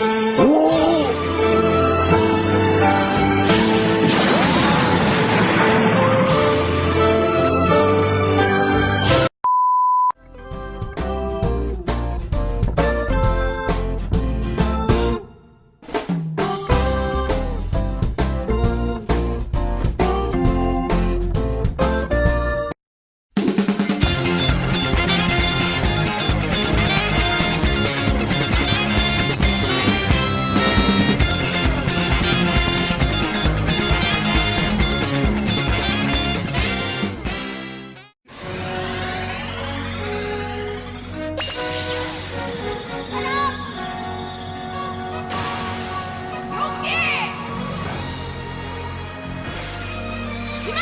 Oh.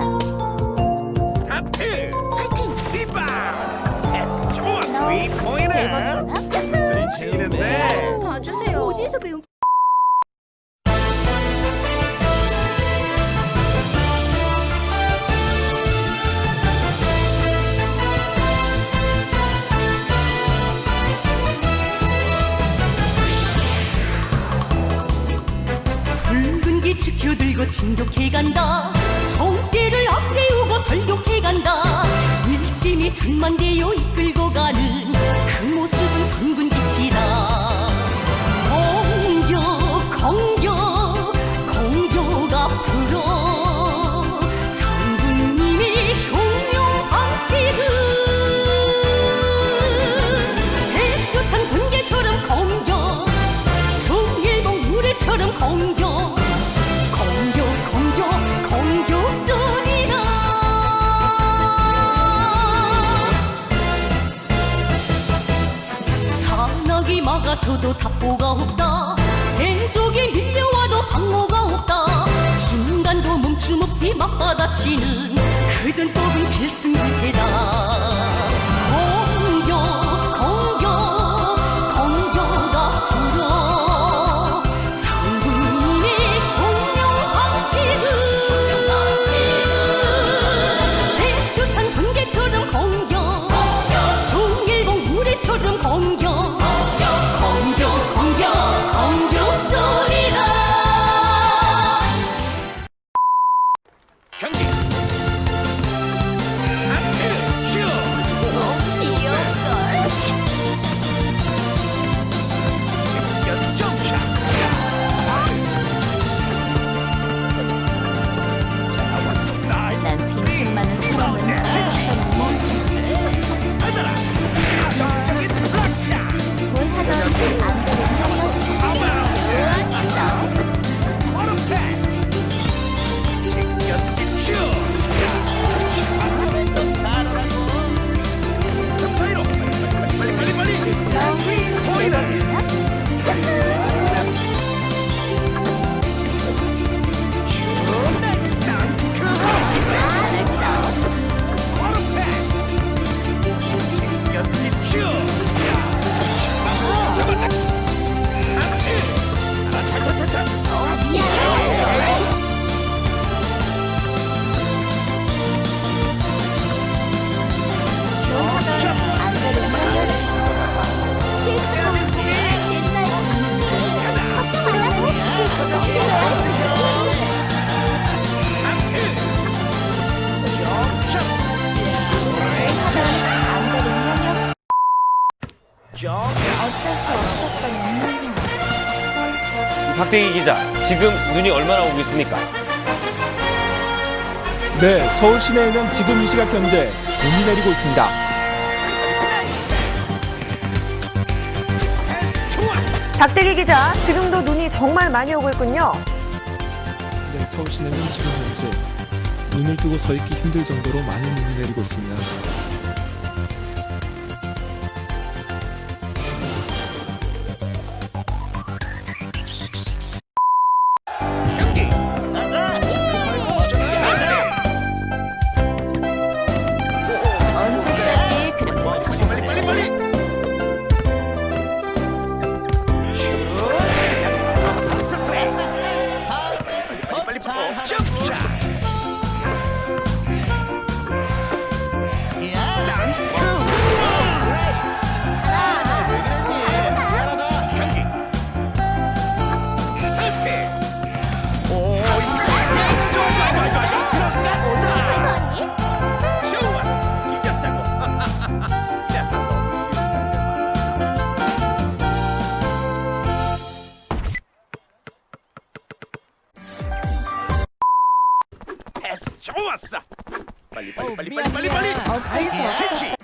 아니야. 스타트 파이팅! 리바 좋아 너 위포인트 대박이구나. 붉은 기 지켜들고 진격해 간다 정계를 앞세우고 돌격해 간다. 일심이 천만대요 이끌고 막아서도 답보가 없다. 대적이 밀려와도 방어가 없다. 순간도 멈춤 없이 맞받아치는 그 전 법은 필승부태다 박대기 기자, 지금 눈이 얼마나 오고 있습니까? 네, 서울 시내에는 지금 이 시각 현재 눈이 내리고 있습니다. 박대기 기자, 지금도 눈이 정말 많이 오고 있군요. 네, 서울 시내는 지금 현재 눈을 뜨고 서 있기 힘들 정도로 많은 눈이 내리고 있습니다. 좋았어. 빨리 빨리 빨리 빨리 빨리 빨리. 어쩔 수. 캐치.